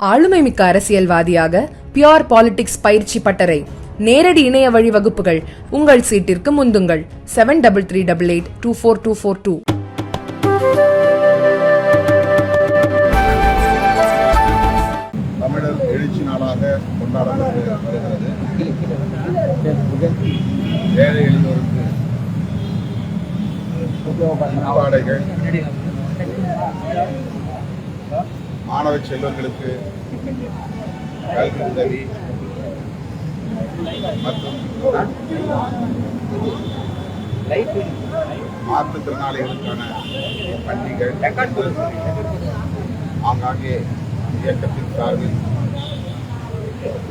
ஆளுமைமிக்க அரசியல்வாதியாக pure politics பயிற்சி பட்டறை. நேரடி இணைய வழி வகுப்புகள். உங்கள் சீட்டிற்கு முந்துங்கள். Seven double three double eight two four two four two தமிழர் எழுச்சி நாளாக கொண்டாடப்பட்டு வருகிறது ஏழை எளியோருக்கு மாணவ செல்வங்களுக்கு கல்வி உதவி மற்றும் மாற்றுத்திறனாளிகளுக்கான பண்டிகள் ஆங்காங்கே இயக்கத்தின் சார்பில்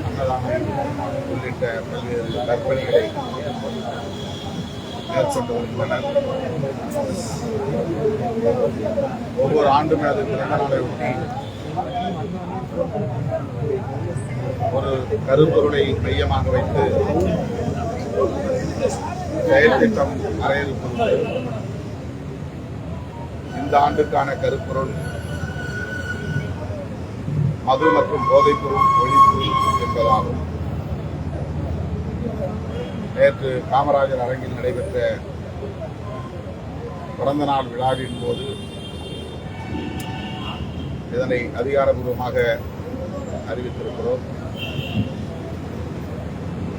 அன்னதானம் உள்ளிட்ட பல்வேறு கற்பனைகளை மேற்கொண்டு ஒவ்வொரு ஆண்டுமே அது பிறந்த நாளை ஒட்டி ஒரு கருப்பொருளை மையமாக வைத்து செயல் திட்டம் வரையறுப்பது இந்த ஆண்டுக்கான கருப்பொருள் மது மற்றும் போதைப்பொருள் ஒழிப்பு என்பதாகும். நேற்று காமராஜர் அரங்கில் நடைபெற்ற பிறந்த நாள் விழாவின் போது இதனை அதிகாரபூர்வமாக அறிவித்திருக்கிறோம்.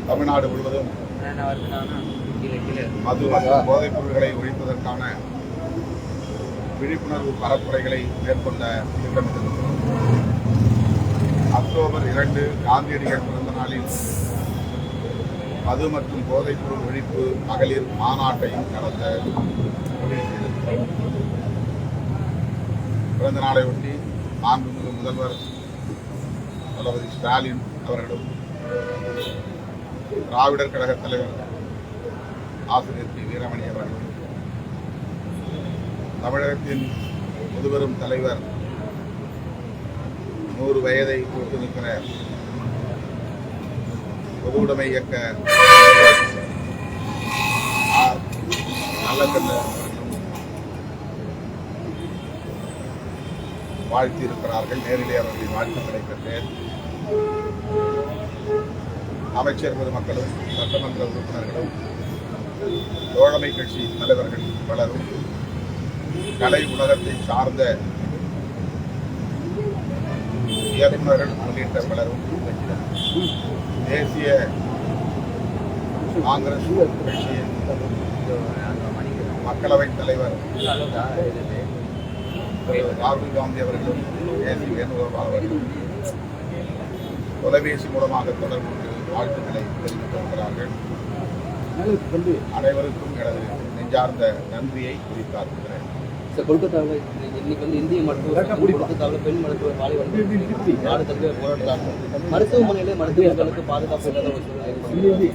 தமிழ்நாடு முழுவதும் மது மற்றும் போதைப் பொருள்களை ஒழிப்பதற்கான விழிப்புணர்வு பரப்புரைகளை மேற்கொள்ள திட்டமிட்டிருக்கிறோம். அக்டோபர் இரண்டு காந்தியடிகள் பிறந்த நாளில் மது மற்றும் போதைப்பொருள் ஒழிப்பு மகளிர் மாநாட்டையும் நடத்த முடிவு பிறந்த நாளை ஒட்டி மாண்புமிகு முதல்வர் தளபதி ஸ்டாலின் அவர்களும் திராவிடர் கழக தலைவர் ஆசிரியர் பி வீரமணி அவர்களும் தமிழகத்தின் முதுபெரும் தலைவர் நூறு வயதை கொடுத்து நிற்கிற பொது உடைமை இயக்க ஆர். நல்லக்கண்ணு வாழ்த்தி இருக்கிறார்கள் நேரிலே அவர்களின் வாழ்த்துக்களை பெற்றேன் அமைச்சர் பொதுமக்களும் சட்டமன்ற உறுப்பினர்களும் தோழமை கட்சி தலைவர்கள் பலரும் கலை உலகத்தை சார்ந்த இயக்குநர்கள் உள்ளிட்ட பலரும் தேசிய காங்கிரஸ் கட்சியின் மக்களவைத் தலைவர் ராகுல் காந்தி அவர்களும் தேசிய வேணுகோபால் அவர்களும் தொலைபேசி மூலமாக தொடர்பு வாழ்த்துக்களை தெரிவித்து வருகிறார்கள் அனைவருக்கும் எனது நெஞ்சார்ந்த நன்றியை குறித்தாக்குகிறேன் கொல்கத்தாவில் இன்னைக்கு வந்து இந்திய மருத்துவ பெண் மருத்துவர் பாலை வந்து நாடு தழுவிய போராட்டம் மருத்துவமனையிலே மருத்துவர்களுக்கு பாதுகாப்பு இல்லாத ஒரு சூழ்நிலை.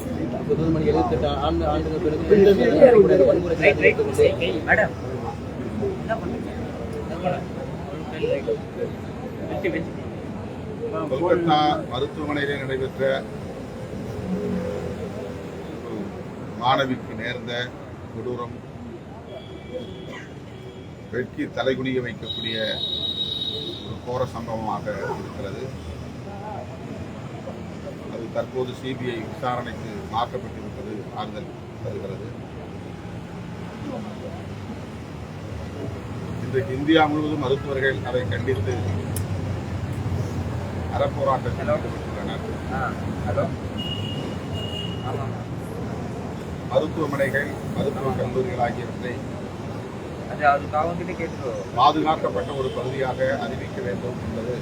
முதல் மணி எழுபத்தெட்டு ஆண்டு ஆண்டுகள் பிறகு கொல்கத்தா மருத்துவமனையிலே நடைபெற்ற ஒரு மாணவிக்கு நேர்ந்த கொடூரம். வெட்கி தலைகுனிய வைக்கக்கூடிய ஒரு கோர சம்பவமாக இருக்கிறது. அது தற்போது சிபிஐ விசாரணைக்கு மாற்றப்பட்டிருப்பது ஆறுதல் தருகிறது. இன்றைக்கு இந்தியா முழுவதும் மருத்துவர்கள் அதை கண்டித்து அறப்போராட்டத்தில் ஈடுபட்டுள்ளனர். மருத்துவமனைகள் மருத்துவக் கல்லூரிகள் ஆகியவற்றை அது அதுக்கு அவங்ககிட்ட கேட்டுக்கோ. பாதுகாக்கப்பட்ட ஒரு பகுதியாக அறிவிக்க வேண்டும் என்பது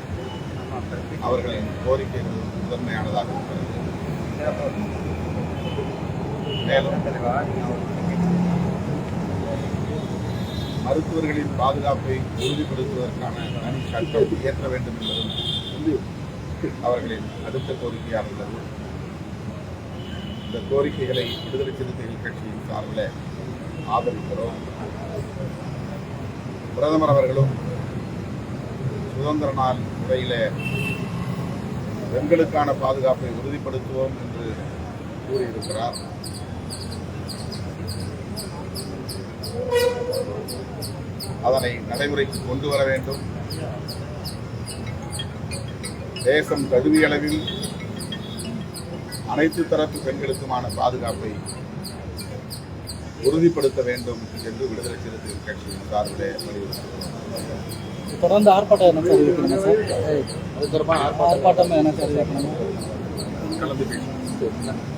அவர்களின் கோரிக்கைகள் முதன்மையானதாக இருக்கிறது. மேலும் மருத்துவர்களின் பாதுகாப்பை உறுதிப்படுத்துவதற்கான தனி சட்டம் இயற்ற வேண்டும் என்பதும் அவர்களின் அடுத்த கோரிக்கையாக உள்ளது. இந்த கோரிக்கைகளை விடுதலை சிறுத்தைகள் கட்சியின் சார்பில் ஆதரிக்கிறோம். பிரதமர் அவர்களும் சுதந்திர நாள் உரையில பெண்களுக்கான பாதுகாப்பை உறுதிப்படுத்துவோம் என்று கூறியிருக்கிறார். அதனை நடைமுறைக்கு கொண்டு வர வேண்டும். தேசம் தகுதியளவில் அனைத்து தரப்பு பெண்களுக்குமான பாதுகாப்பை உறுதிப்படுத்த வேண்டும் என்று விடுதலை சிறுத்தைகள் கட்சியின் சார்பிலே வலியுறுத்துகிறோம் தொடர்ந்து ஆர்ப்பாட்டம் என்ன சார் இருக்கிறீங்க சார்? அது தொடர்பான ஆர்ப்பாட்டம். என்ன சார் இருக்கணும் கலந்து நன்றி.